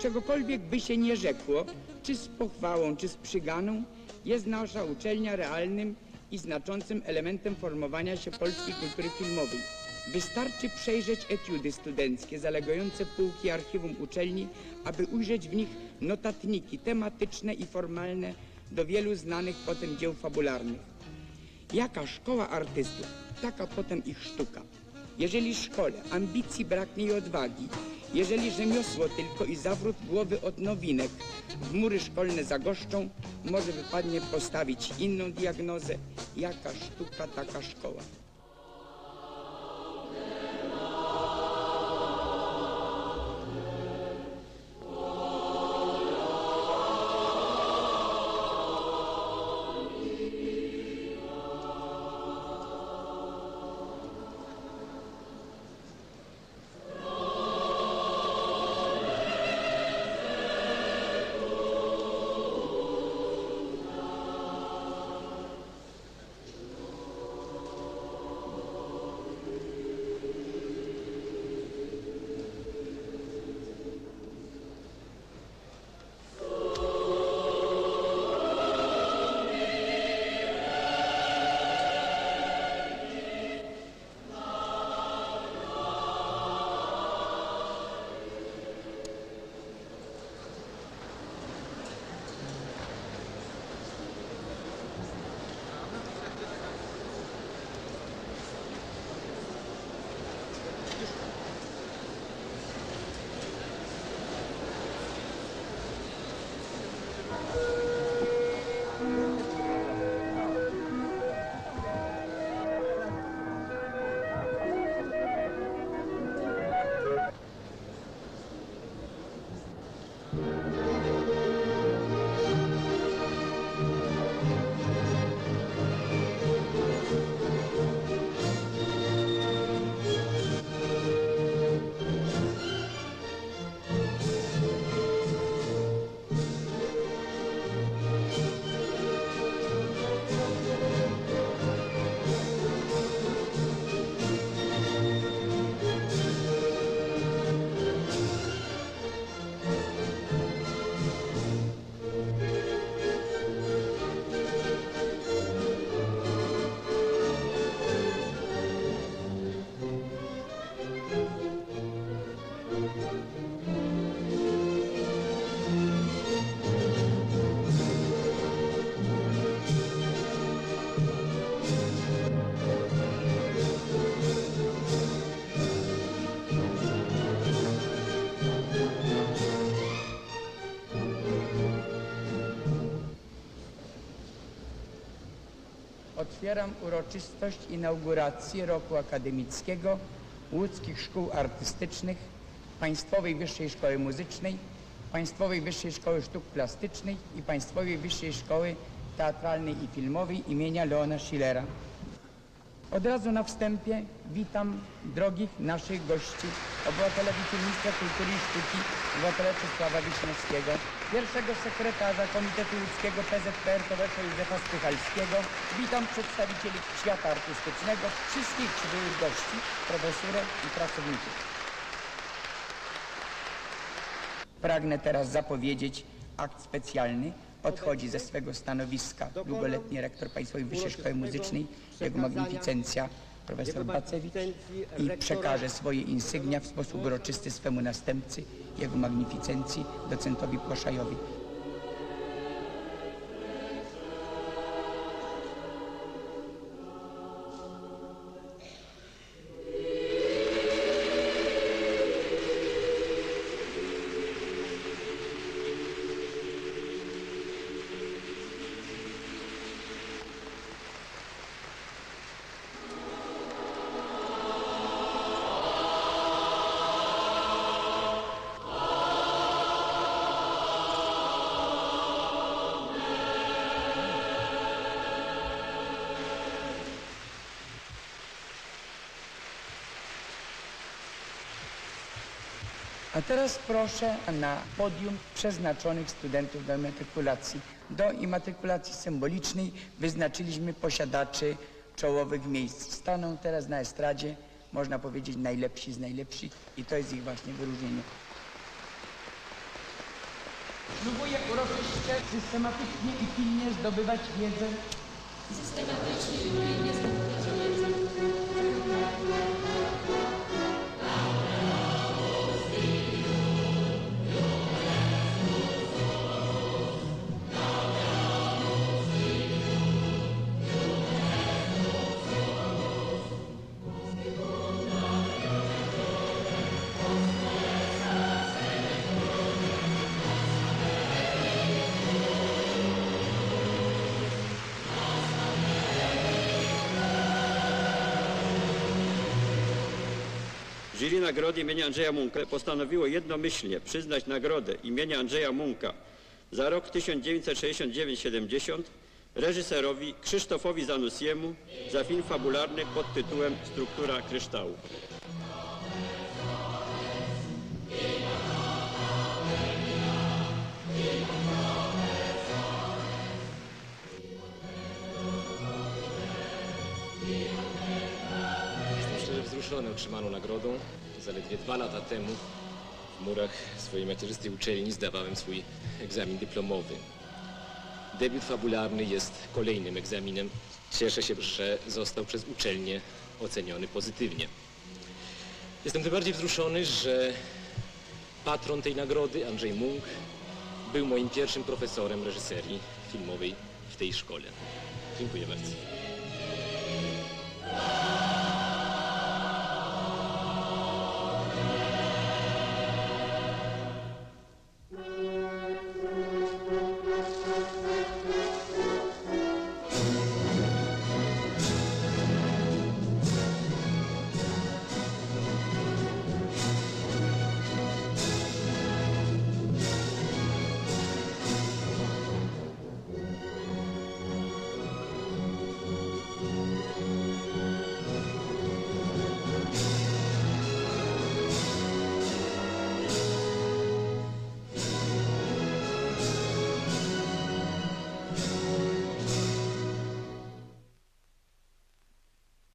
Czegokolwiek by się nie rzekło, czy z pochwałą, czy z przyganą, jest nasza uczelnia realnym i znaczącym elementem formowania się polskiej kultury filmowej. Wystarczy przejrzeć etiudy studenckie zalegające półki archiwum uczelni, aby ujrzeć w nich notatniki tematyczne i formalne do wielu znanych potem dzieł fabularnych. Jaka szkoła artystów, taka potem ich sztuka. Jeżeli szkole ambicji braknie i odwagi, jeżeli rzemiosło tylko i zawrót głowy od nowinek w mury szkolne zagoszczą, może wypadnie postawić inną diagnozę. Jaka sztuka, taka szkoła. Otwieram uroczystość inauguracji roku akademickiego łódzkich szkół artystycznych, Państwowej Wyższej Szkoły Muzycznej, Państwowej Wyższej Szkoły Sztuk Plastycznych i Państwowej Wyższej Szkoły Teatralnej i Filmowej imienia Leona Schillera. Od razu na wstępie witam drogich naszych gości, obywatela wiceministra kultury i sztuki, obywatela Czesława Wiśniewskiego, pierwszego sekretarza Komitetu Łódzkiego PZPR towarzysza Józefa Spychalskiego. Witam przedstawicieli świata artystycznego, wszystkich przybyłych gości, profesurę i pracowników. Pragnę teraz zapowiedzieć akt specjalny. Odchodzi ze swego stanowiska długoletni rektor Państwowej Wyższej Szkoły Muzycznej, jego magnificencja profesor Bacewicz i przekaże swoje insygnia w sposób uroczysty swemu następcy, jego magnificencji, docentowi Płaszajowi. A teraz proszę na podium przeznaczonych studentów do immatrykulacji. Do immatrykulacji symbolicznej wyznaczyliśmy posiadaczy czołowych miejsc. Staną teraz na estradzie można powiedzieć, najlepsi z najlepszych i to jest ich właśnie wyróżnienie. Próbuję uroczyście, systematycznie i pilnie zdobywać wiedzę Systematycznie i pilnie zdobywać wiedzę. Jury Nagrody imienia Andrzeja Munka postanowiło jednomyślnie przyznać nagrodę imienia Andrzeja Munka za rok 1969-70 reżyserowi Krzysztofowi Zanussiemu za film fabularny pod tytułem Struktura kryształu. Wzruszony otrzymaną nagrodą. Zaledwie dwa lata temu w murach swojej macierzystej uczelni zdawałem swój egzamin dyplomowy. Debiut fabularny jest kolejnym egzaminem. Cieszę się, że został przez uczelnię oceniony pozytywnie. Jestem tym bardziej wzruszony, że patron tej nagrody, Andrzej Munk, był moim pierwszym profesorem reżyserii filmowej w tej szkole. Dziękuję bardzo.